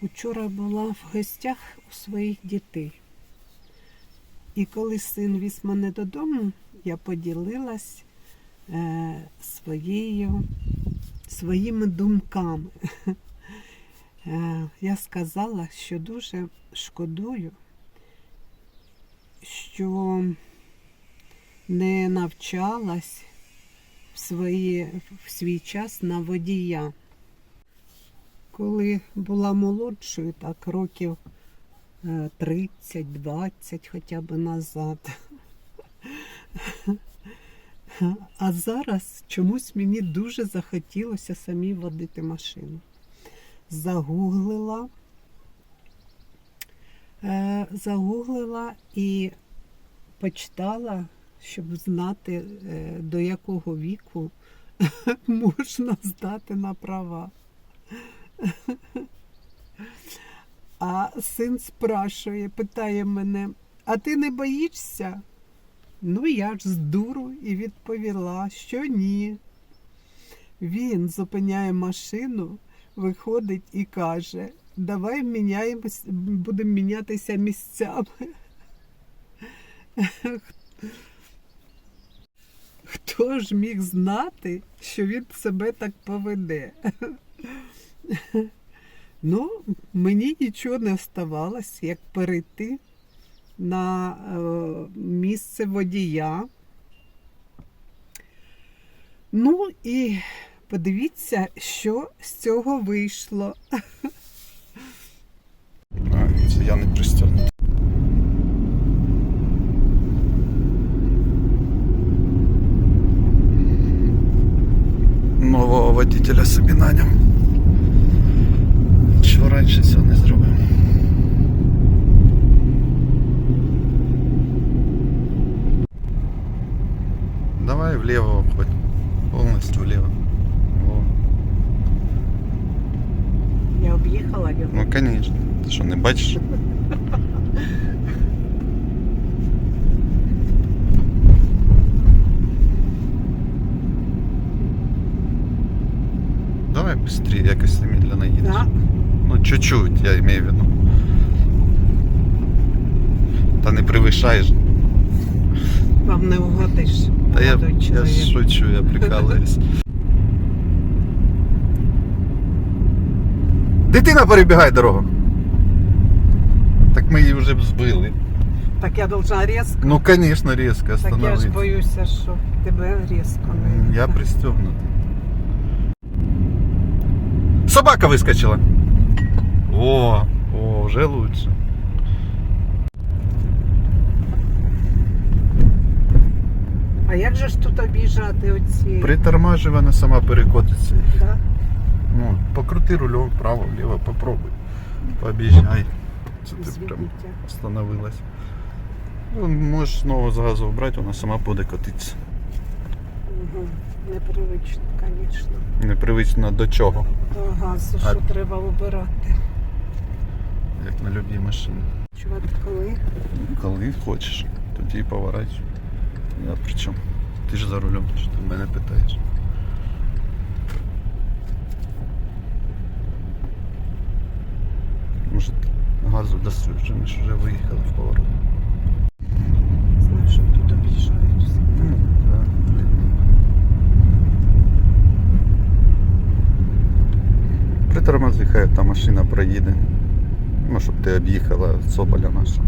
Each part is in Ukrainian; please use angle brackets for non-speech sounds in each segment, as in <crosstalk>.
Учора була в гостях у своїх дітей. І коли син віз мене додому, я поділилась е, своєю, своїми думками. Е, я сказала, що дуже шкодую, що не навчалась в, свої, в свій час на водія. Коли була молодшою, так років е, 30-20 хоча б назад. А зараз чомусь мені дуже захотілося самі водити машину. Загуглила, е, загуглила і почитала, щоб знати, е, до якого віку <laughs> можна здати на права. <laughs> А син спрашує, питає мене, а ти не боїшся? Ну, я ж з дуру і відповіла, що ні. Він зупиняє машину, виходить і каже, давай міняємось, будемо мінятися місцями. <laughs> Хто ж міг знати, що він себе так поведе? Ну, мені нічого не оставалось, як перейти на е, місце водія. Ну і подивіться, що з цього вийшло. Це я не пристегнутий. Нового водителя собі наняв. Я. Ну, конечно. Ти що, не бачиш? Давай быстрее, якось медленно їдеш. Да? Ну, чуть-чуть, я имею в виду. Та не превышаєш. Вам не угодиш. Та я, я шучу, я прикалуюсь. <laughs> Дитина перебігає дорогу. Так ми її вже б збили. Так я должна різко. Ну, конечно, резко Так я ж остановиться. боюся, що тебе різко не. Я пристегнутый. Собака выскочила. О, о, уже лучше. А як же ж тут об'їжджати оці? Притормаживай, вона сама перекотиться. Да? Ну, покрути рулем вправо, влево, попробуй. Пообъезжай. Це ти прям Извините. остановилась. Ну, можеш знову з газу вбрати, вона сама буде котитися. Угу. Непривично, звісно. Непривично до чого, До газу, А- що треба вибирати. як на любій машині. Чувати коли? Коли хочеш, тоді і поворачуй. Я при чому? Ти ж за рулем, що ти мене питаєш. Газу вже ми ж вже виїхали в поворот. Знаю, що тут об'їжджають. всі. Ну, да. Притормози, хай та машина проїде. Ну, щоб ти об'їхала Соболя наша.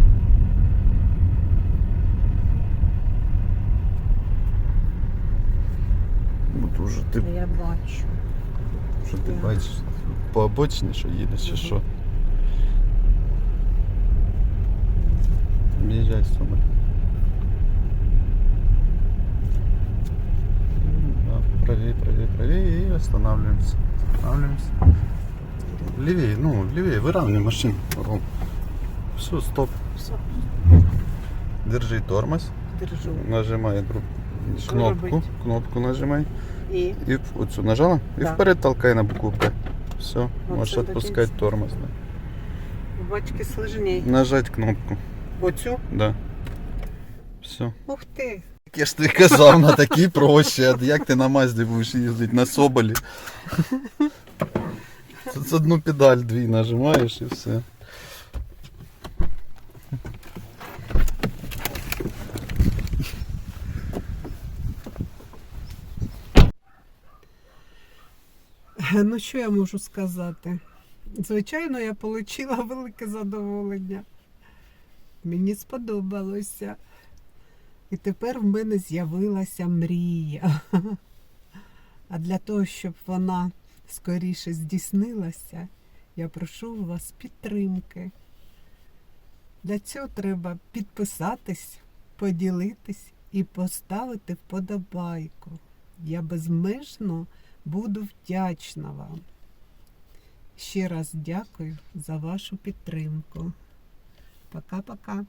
Ну, то вже ти, Я бачу. що ти бачиш по обочині, що їдеш, чи що? Об'їжджай Соболь. Да, правее, правее, правее и останавливаемся. Останавливаемся. Левее, ну, левее, выравнивай машину. Ром. Все, стоп. Все, Держи тормоз. держу. Нажимай гру- Що кнопку. робить? Кнопку нажимай. І И в- вот сюда нажала. И Да. вперед толкай на букву П. Все, Вот можешь сюда отпускать кінці. тормоз. Да. у батьки сложней. Нажать кнопку. Оцю? Да. Все. Ух ти! Я ж тобі казав, на такій проще. А Як ти на Мазді будеш їздити на Соболі? Тут одну педаль дві нажимаєш і все. Ну, що я можу сказати? Звичайно, я отримала велике задоволення. Мені сподобалося. І тепер в мене з'явилася мрія. А для того, щоб вона скоріше здійснилася, я прошу у вас підтримки. Для цього треба підписатись, поділитись і поставити вподобайку. Я безмежно буду вдячна вам. Ще раз дякую за вашу підтримку. Пока-пока.